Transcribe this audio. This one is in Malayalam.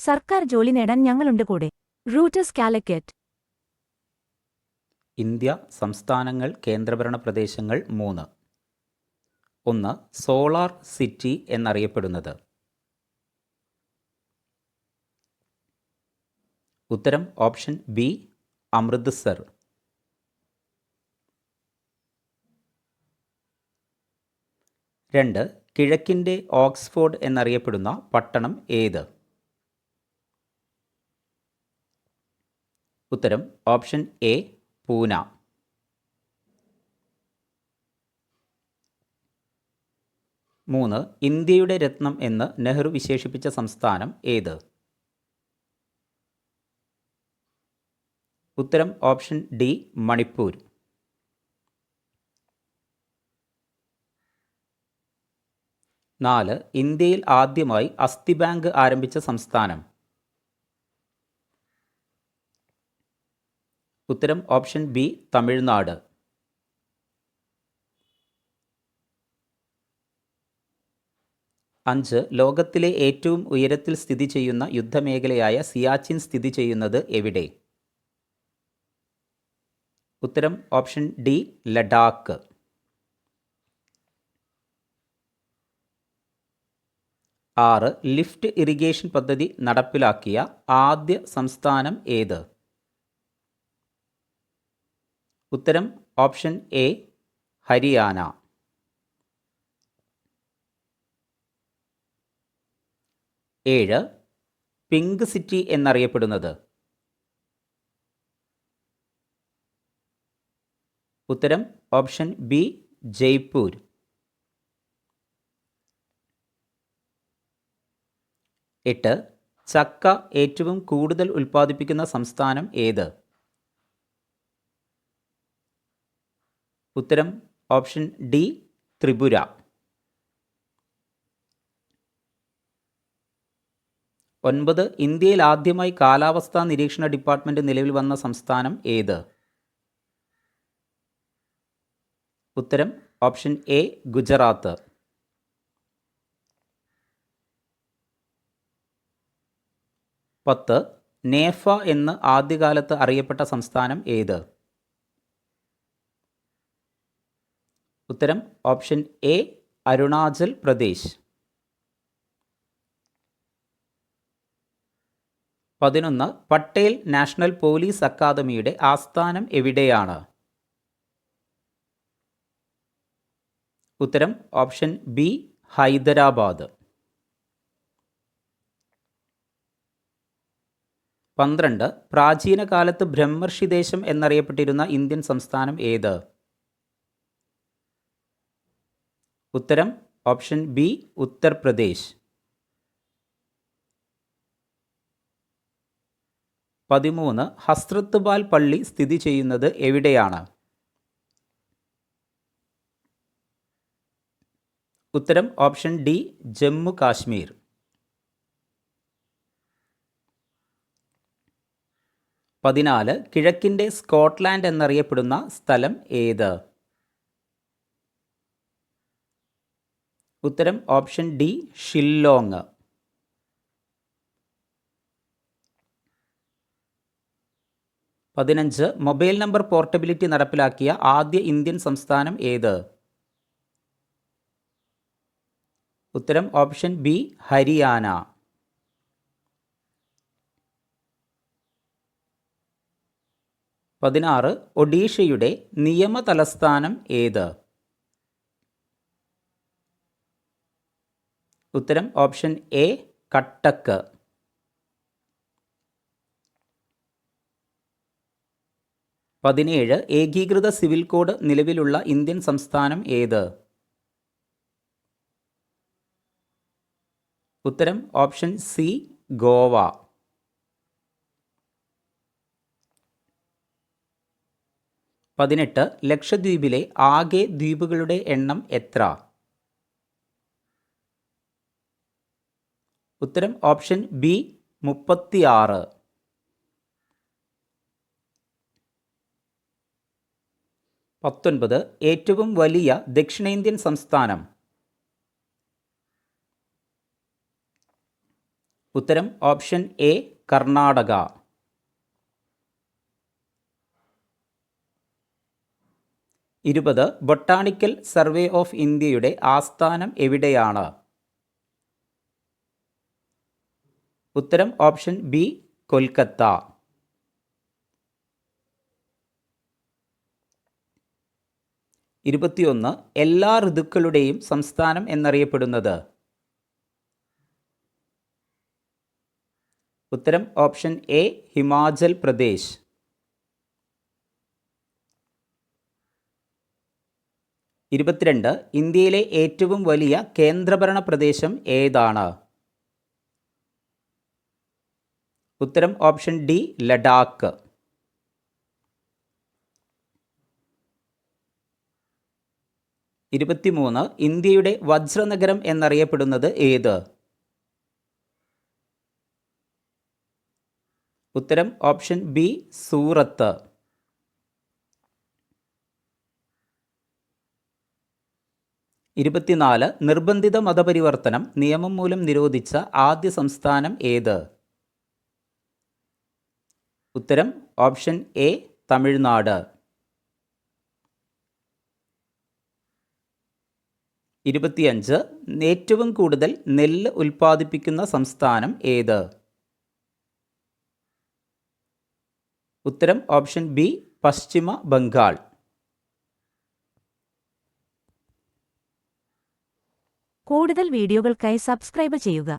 സർക്കാർ ജോലി നേടാൻ ഞങ്ങളുണ്ട് കൂടെ. റൂട്ടസ് കാലിക്കറ്റ് ഇന്ത്യ സംസ്ഥാനങ്ങൾ കേന്ദ്രഭരണ പ്രദേശങ്ങൾ മൂന്ന്. ഒന്ന് സോളാർ സിറ്റി എന്നറിയപ്പെടുന്നത്. ഉത്തരം ഓപ്ഷൻ ബി അമൃത്സർ. രണ്ട് കിഴക്കിന്റെ ഓക്സ്ഫോർഡ് എന്നറിയപ്പെടുന്ന പട്ടണം ഏത്? ഉത്തരം ഓപ്ഷൻ എ പൂന. മൂന്ന് ഇന്ത്യയുടെ രത്നം എന്ന് നെഹ്റു വിശേഷിപ്പിച്ച സംസ്ഥാനം ഏത്? ഉത്തരം ഓപ്ഷൻ ഡി മണിപ്പൂർ. നാല് ഇന്ത്യയിൽ ആദ്യമായി അസ്ഥി ബാങ്ക് ആരംഭിച്ച സംസ്ഥാനം. ഉത്തരം ഓപ്ഷൻ ബി തമിഴ്നാട്. അഞ്ച് ലോകത്തിലെ ഏറ്റവും ഉയരത്തിൽ സ്ഥിതി ചെയ്യുന്ന യുദ്ധമേഖലയായ സിയാച്ചിൻ സ്ഥിതി ചെയ്യുന്നത് എവിടെ? ഉത്തരം ഓപ്ഷൻ ഡി ലഡാക്ക്. ആറ് ലിഫ്റ്റ് ഇറിഗേഷൻ പദ്ധതി നടപ്പിലാക്കിയ ആദ്യ സംസ്ഥാനം ഏത്? ഉത്തരം ഓപ്ഷൻ എ ഹരിയാന. ഏഴ് പിങ്ക് സിറ്റി എന്നറിയപ്പെടുന്നത്. ഉത്തരം ഓപ്ഷൻ ബി ജയ്പൂർ. എട്ട് ചക്ക ഏറ്റവും കൂടുതൽ ഉൽപ്പാദിപ്പിക്കുന്ന സംസ്ഥാനം ഏത്? ഉത്തരം ഓപ്ഷൻ ഡി ത്രിപുര. ഒൻപത് ഇന്ത്യയിൽ ആദ്യമായി കാലാവസ്ഥാ നിരീക്ഷണ ഡിപ്പാർട്ട്മെന്റ് നിലവിൽ വന്ന സംസ്ഥാനം ഏത്? ഉത്തരം ഓപ്ഷൻ എ ഗുജറാത്ത്. പത്ത് നേഫ എന്ന് ആദ്യകാലത്ത് അറിയപ്പെട്ട സംസ്ഥാനം ഏത്? ഉത്തരം ഓപ്ഷൻ എ അരുണാചൽ പ്രദേശ്. പതിനൊന്ന് പട്ടേൽ നാഷണൽ പോലീസ് അക്കാദമിയുടെ ആസ്ഥാനം എവിടെയാണ്? ഉത്തരം ഓപ്ഷൻ ബി ഹൈദരാബാദ്. പന്ത്രണ്ട് പ്രാചീന കാലത്ത് ബ്രഹ്മർഷി ദേശം എന്നറിയപ്പെട്ടിരുന്ന ഇന്ത്യൻ സംസ്ഥാനം ഏത്? ഉത്തരം ഓപ്ഷൻ ബി ഉത്തർപ്രദേശ്. പതിമൂന്ന് ഹസ്രത്ത് ബാൽ പള്ളി സ്ഥിതി ചെയ്യുന്നത് എവിടെയാണ്? ഉത്തരം ഓപ്ഷൻ ഡി ജമ്മു കാശ്മീർ. പതിനാല് കിഴക്കിന്റെ സ്കോട്ട്ലാൻഡ് എന്നറിയപ്പെടുന്ന സ്ഥലം ഏത്? ഉത്തരം ഓപ്ഷൻ ഡി ഷില്ലോങ്. പതിനഞ്ച് മൊബൈൽ നമ്പർ പോർട്ടബിലിറ്റി നടപ്പിലാക്കിയ ആദ്യ ഇന്ത്യൻ സംസ്ഥാനം ഏത്? ഉത്തരം ഓപ്ഷൻ ബി ഹരിയാന. പതിനാറ് ഒഡീഷയുടെ നിയമ തലസ്ഥാനം ഏത്? ഉത്തരം ഓപ്ഷൻ എ കട്ടക്ക്. പതിനേഴ് ഏകീകൃത സിവിൽ കോഡ് നിലവിലുള്ള ഇന്ത്യൻ സംസ്ഥാനം ഏത്? ഉത്തരം ഓപ്ഷൻ സി ഗോവ. പതിനെട്ട് ലക്ഷദ്വീപിലെ ആകെ ദ്വീപുകളുടെ എണ്ണം എത്ര? ഉത്തരം ഓപ്ഷൻ ബി മുപ്പത്തിയാറ്. പത്തൊൻപത് ഏറ്റവും വലിയ ദക്ഷിണേന്ത്യൻ സംസ്ഥാനം. ഉത്തരം ഓപ്ഷൻ എ കർണാടക. ഇരുപത് ബൊട്ടാണിക്കൽ സർവേ ഓഫ് ഇന്ത്യയുടെ ആസ്ഥാനം എവിടെയാണ്? ഉത്തരം ഓപ്ഷൻ ബി കൊൽക്കത്ത. ഇരുപത്തിയൊന്ന് എല്ലാ ഋതുക്കളുടെയും സംസ്ഥാനം എന്നറിയപ്പെടുന്നത്. ഉത്തരം ഓപ്ഷൻ എ ഹിമാചൽ പ്രദേശ്. ഇരുപത്തിരണ്ട് ഇന്ത്യയിലെ ഏറ്റവും വലിയ കേന്ദ്രഭരണ പ്രദേശം ഏതാണ്? ഉത്തരം ഓപ്ഷൻ ഡി ലഡാക്ക്. ഇരുപത്തിമൂന്ന് ഇന്ത്യയുടെ വജ്രനഗരം എന്നറിയപ്പെടുന്നത് ഏത്? ഉത്തരം ഓപ്ഷൻ ബി സൂറത്ത്. ഇരുപത്തിനാല് നിർബന്ധിത മതപരിവർത്തനം നിയമം മൂലം നിരോധിച്ച ആദ്യ സംസ്ഥാനം ഏത്? ഉത്തരം ഓപ്ഷൻ എ തമിഴ്നാട്. ഇരുപത്തിയഞ്ച് ഏറ്റവും കൂടുതൽ നെല്ല് ഉൽപ്പാദിപ്പിക്കുന്ന സംസ്ഥാനം ഏത്? ഉത്തരം ഓപ്ഷൻ ബി പശ്ചിമ ബംഗാൾ. കൂടുതൽ വീഡിയോകൾക്കായി സബ്സ്ക്രൈബ് ചെയ്യുക.